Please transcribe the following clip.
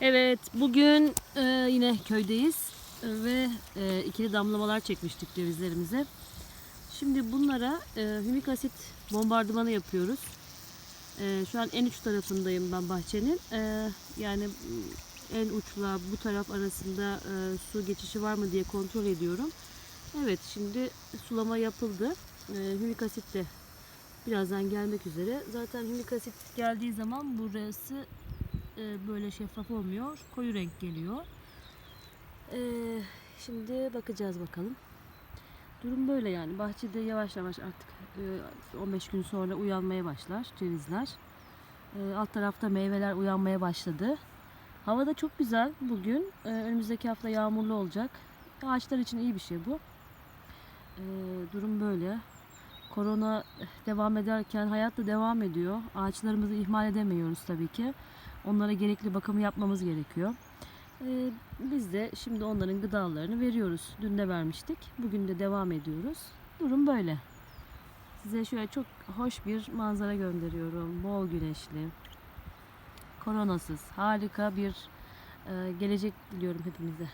Evet, bugün e, yine köydeyiz E, ve e, ikili damlamalar çekmiştik cevizlerimize. Şimdi bunlara e, hümik asit bombardımanı yapıyoruz. E, şu an en uç tarafındayım ben bahçenin. E, yani en uçla bu taraf arasında e, su geçişi var mı diye kontrol ediyorum. Evet, şimdi sulama yapıldı. E, hümik asit de birazdan gelmek üzere. Zaten hümik asit geldiği zaman burası e, böyle şeffaf olmuyor. Koyu renk geliyor. E, şimdi bakacağız bakalım. Durum böyle yani. Bahçede yavaş yavaş artık e, 15 gün sonra uyanmaya başlar cevizler. E, alt tarafta meyveler uyanmaya başladı. Hava da çok güzel bugün. E, önümüzdeki hafta yağmurlu olacak. Ağaçlar için iyi bir şey bu. E, durum böyle. Korona devam ederken hayat da devam ediyor. Ağaçlarımızı ihmal edemiyoruz tabii ki. Onlara gerekli bakımı yapmamız gerekiyor. Ee, biz de şimdi onların gıdalarını veriyoruz. Dün de vermiştik. Bugün de devam ediyoruz. Durum böyle. Size şöyle çok hoş bir manzara gönderiyorum. Bol güneşli. Koronasız. Harika bir e, gelecek diliyorum hepimize.